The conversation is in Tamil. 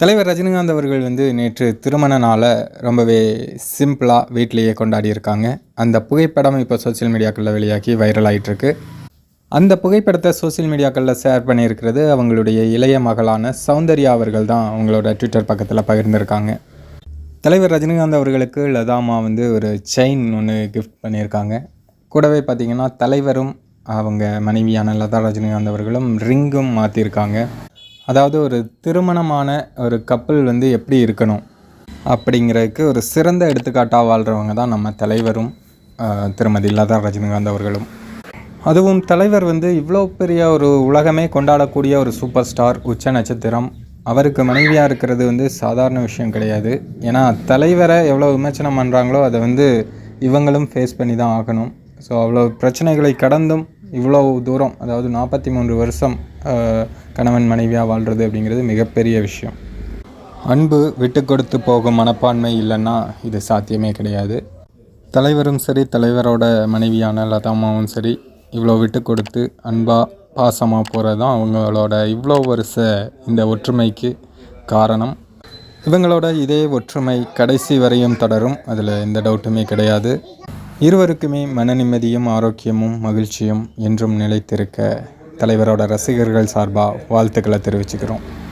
தலைவர் ரஜினிகாந்த் அவர்கள் வந்து நேற்று திருமண நாளை ரொம்பவே சிம்பிளாக வீட்டிலேயே கொண்டாடி இருக்காங்க அந்த புகைப்படம் இப்போ சோஷியல் மீடியாக்களில் வெளியாகி வைரல் ஆகிட்டுருக்கு அந்த புகைப்படத்தை சோஷியல் மீடியாக்களில் ஷேர் பண்ணியிருக்கிறது அவங்களுடைய இளைய மகளான சௌந்தர்யா அவர்கள் தான் அவங்களோட ட்விட்டர் பக்கத்தில் பகிர்ந்திருக்காங்க. தலைவர் ரஜினிகாந்த் அவர்களுக்கு லதாமா வந்து ஒரு செயின் ஒன்று கிஃப்ட் பண்ணியிருக்காங்க. கூடவே பார்த்திங்கன்னா தலைவரும் அவங்க மனைவியான லதா ரஜினிகாந்த் அவர்களும் ரிங்கும் மாற்றிருக்காங்க அதாவது ஒரு திருமணமான ஒரு கப்பல் வந்து எப்படி இருக்கணும் அப்படிங்கிறதுக்கு ஒரு சிறந்த எடுத்துக்காட்டாக வாழ்கிறவங்க தான் நம்ம தலைவரும் திருமதி லதா ரஜினிகாந்த் அவர்களும். அதுவும் தலைவர் வந்து இவ்வளோ பெரிய ஒரு உலகமே கொண்டாடக்கூடிய ஒரு சூப்பர் ஸ்டார் உச்ச நட்சத்திரம். அவருக்கு மனைவியாக இருக்கிறது வந்து சாதாரண விஷயம் கிடையாது. ஏன்னா தலைவரை எவ்வளோ விமர்சனம் பண்ணுறாங்களோ அதை வந்து இவங்களும் ஃபேஸ் பண்ணி தான் ஆகணும். ஸோ அவ்வளோ பிரச்சனைகளை கடந்தும் இவ்வளோ தூரம் அதாவது நாற்பத்தி மூன்று வருஷம் கணவன் மனைவியாக வாழ்கிறது அப்படிங்கிறது மிகப்பெரிய விஷயம். அன்பு விட்டு கொடுத்து போகும் மனப்பான்மை இல்லைன்னா இது சாத்தியமே கிடையாது. தலைவரும் சரி தலைவரோட மனைவியான லதாமாவும் சரி இவ்வளோ விட்டு கொடுத்து அன்பாக பாசமாக போகிறது தான் அவங்களோட இவ்வளோ வருஷ இந்த ஒற்றுமைக்கு காரணம். இவங்களோட இதே ஒற்றுமை கடைசி வரையும் தொடரும் அதில் எந்த டவுட்டுமே கிடையாது. இருவருக்குமே மன நிம்மதியும் ஆரோக்கியமும் மகிழ்ச்சியும் என்றும் நிலைத்திருக்க தலைவரோட ரசிகர்கள் சார்பாக வாழ்த்துக்களை தெரிவிச்சுக்கிறோம்.